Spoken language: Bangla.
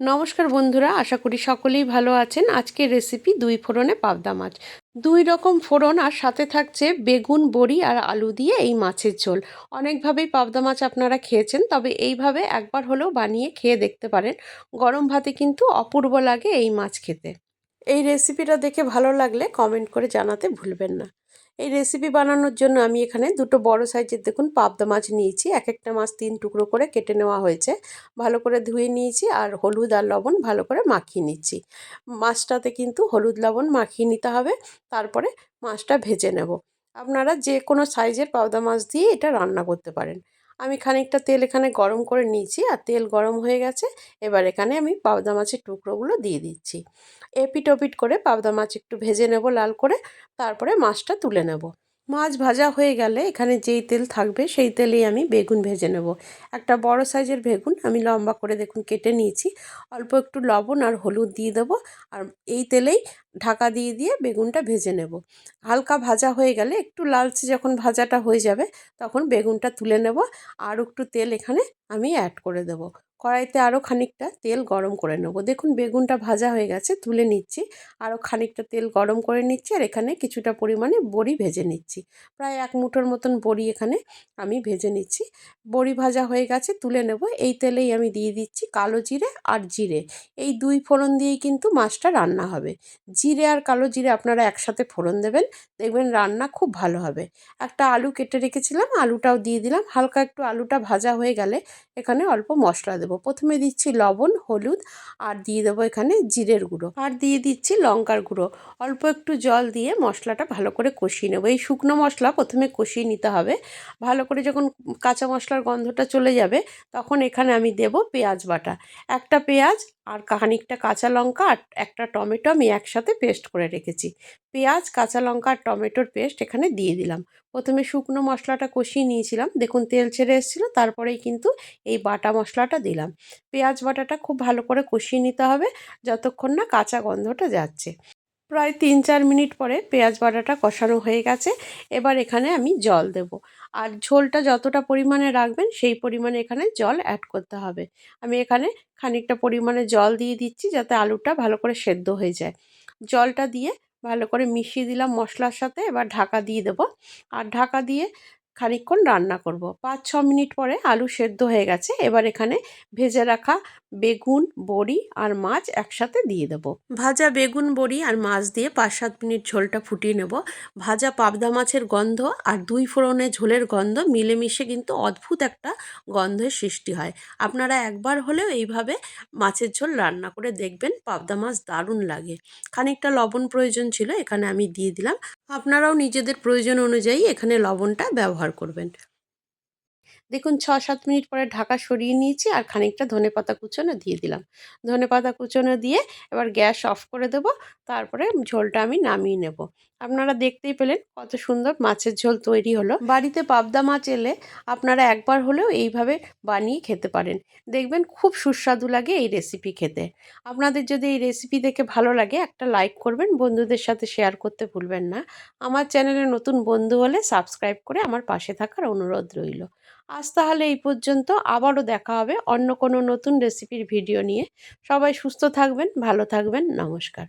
নমস্কার বন্ধুরা, আশা করি সকলেই ভালো আছেন। আজকের রেসিপি দুই ফোড়নে পাবদা মাছ। দুই রকম ফোড়ন আর সাথে থাকছে বেগুন, বড়ি আর আলু দিয়ে এই মাছের ঝোল। অনেকভাবেই পাবদা মাছ আপনারা খেয়েছেন, তবে এইভাবে একবার হলেও বানিয়ে খেয়ে দেখতে পারেন। গরম ভাতে কিন্তু অপূর্ব লাগে এই মাছ খেতে। এই রেসিপিটা দেখে ভালো লাগলে কমেন্ট করে জানাতে ভুলবেন না। এই রেসিপি বানানোর জন্য আমি এখানে দুটো বড় সাইজের দেখুন পাবদা মাছ নিয়েছি। এক একটা মাছ তিন টুকরো করে কেটে নেওয়া হয়েছে। ভালো করে ধুয়ে নিয়েছি আর হলুদ আর লবণ ভালো করে মাখিয়ে নিচ্ছি। মাছটাতে কিন্তু হলুদ, লবণ মাখিয়ে নিতে হবে। তারপরে মাছটা ভেজে নেব। আপনারা যে কোনো সাইজের পাবদা মাছ দিয়ে এটা রান্না করতে পারেন। আমি খানিকটা তেল এখানে গরম করে নিয়েছি আর তেল গরম হয়ে গেছে। এবার এখানে আমি পাবদা মাছের টুকরোগুলো দিয়ে দিচ্ছি। এপিট ওপিট করে পাবদা মাছ একটু ভেজে নেব লাল করে, তারপরে মাছটা তুলে নেব। মাছ ভাজা হয়ে গেলে এখানে যেই তেল থাকবে সেই তেলেই আমি বেগুন ভেজে নেব। একটা বড় সাইজের বেগুন আমি লম্বা করে দেখুন কেটে নিয়েছি। অল্প একটু লবণ আর হলুদ দিয়ে দেবো আর এই তেলেই ঢাকা দিয়ে দিয়ে বেগুনটা ভেজে নেব। হালকা ভাজা হয়ে গেলে একটু লালচে যখন ভাজাটা হয়ে যাবে তখন বেগুনটা তুলে নেব আর একটু তেল এখানে আমি অ্যাড করে দেব। কড়াইতে আরও খানিকটা তেল গরম করে নেব। দেখুন বেগুনটা ভাজা হয়ে গেছে, তুলে নিচ্ছি। আরও খানিকটা তেল গরম করে নিচ্ছি আর এখানে কিছুটা পরিমাণে বড়ি ভেজে নিচ্ছি। প্রায় এক মুঠোর মতন বড়ি এখানে আমি ভেজে নিচ্ছি। বড়ি ভাজা হয়ে গেছে, তুলে নেব। এই তেলেই আমি দিয়ে দিচ্ছি কালো জিরে আর জিরে। এই দুই ফোড়ন দিয়েই কিন্তু মাছটা রান্না হবে। জিরে আর কালো জিরে আপনারা একসাথে ফোড়ন দেবেন, দেখবেন রান্না খুব ভালো হবে। একটা আলু কেটে রেখেছিলাম, আলুটাও দিয়ে দিলাম। হালকা একটু আলুটা ভাজা হয়ে গেলে এখানে অল্প মশলা দেবো। প্রথমে দিচ্ছি লবণ, হলুদ আর দিয়ে দেবো এখানে জিরের গুঁড়ো। আর দিয়ে দিচ্ছি লঙ্কার গুঁড়ো। অল্প একটু জল দিয়ে মশলাটা ভালো করে কষিয়ে নেব। এই শুকনো মশলা প্রথমে কষিয়ে নিতে হবে। ভালো করে যখন কাঁচা মশলার গন্ধটা চলে যাবে, তখন এখানে আমি দেব পেঁয়াজ বাটা। একটা পেঁয়াজ আর খানিকটা কাঁচা লঙ্কা আর একটা টমেটো আমি একসাথে পেস্ট করে রেখেছি। পেঁয়াজ, কাঁচা লঙ্কা আর টমেটোর পেস্ট এখানে দিয়ে দিলাম। প্রথমে শুকনো মশলাটা কষিয়ে নিয়েছিলাম। দেখুন, তেল ছেড়ে এসেছিল, তারপরেই কিন্তু এই বাটা মশলাটা দিলাম। পেঁয়াজ বাটাটা খুব ভালো করে কষিয়ে নিতে হবে, যতক্ষণ না কাঁচা গন্ধটা যাচ্ছে। প্রায় তিন চার মিনিট পরে পেঁয়াজ বাটাটা কষানো হয়ে গেছে। এবার এখানে আমি জল দেব। আর ঝোলটা যতটা পরিমাণে রাখবেন, সেই পরিমাণে এখানে জল অ্যাড করতে হবে। আমি এখানে খানিকটা পরিমাণে জল দিয়ে দিচ্ছি যাতে আলুটা ভালো করে সেদ্ধ হয়ে যায়। জলটা দিয়ে ভালো করে মিশিয়ে দিলাম মশলার সাথে, এবার ঢাকা দিয়ে দেব। আর ঢাকা দিয়ে খানিকক্ষণ রান্না করব। পাঁচ ছ মিনিট পরে আলু সেদ্ধ হয়ে গেছে। এবার এখানে ভেজে রাখা বেগুন, বড়ি আর মাছ একসাথে দিয়ে দেবো। ভাজা বেগুন, বড়ি আর মাছ দিয়ে পাঁচ সাত মিনিট ঝোলটা ফুটিয়ে নেব। ভাজা পাবদা মাছের গন্ধ আর দুই ফোড়নে ঝোলের গন্ধ মিলেমিশে কিন্তু অদ্ভুত একটা গন্ধের সৃষ্টি হয়। আপনারা একবার হলেও এইভাবে মাছের ঝোল রান্না করে দেখবেন, পাবদা মাছ দারুণ লাগে। খানিকটা লবণ প্রয়োজন ছিল, এখানে আমি দিয়ে দিলাম। আপনারাও নিজেদের প্রয়োজন অনুযায়ী এখানে লবণটা ব্যবহার করবেন। দেখুন ছ সাত মিনিট পরে ঢাকা সরিয়ে নিয়েছি আর খানিকটা ধনে পাতা কুচোনো দিয়ে দিলাম। ধনে পাতা কুচোনো দিয়ে এবার গ্যাস অফ করে দেব, তারপরে ঝোলটা আমি নামিয়ে নেব। আপনারা দেখতেই পেলেন কত সুন্দর মাছের ঝোল তৈরি হলো। বাড়িতে পাবদা মাছ এলে আপনারা একবার হলেও এইভাবে বানিয়ে খেতে পারেন। দেখবেন খুব সুস্বাদু লাগে এই রেসিপি খেতে। আপনাদের যদি এই রেসিপি দেখে ভালো লাগে একটা লাইক করবেন, বন্ধুদের সাথে শেয়ার করতে ভুলবেন না। আমার চ্যানেলে নতুন বন্ধু হলে সাবস্ক্রাইব করে আমার পাশে থাকার অনুরোধ রইল। আজ তাহলে এই পর্যন্ত। আবারও দেখা হবে অন্য কোনো নতুন রেসিপির ভিডিও নিয়ে। সবাই সুস্থ থাকবেন, ভালো থাকবেন। নমস্কার।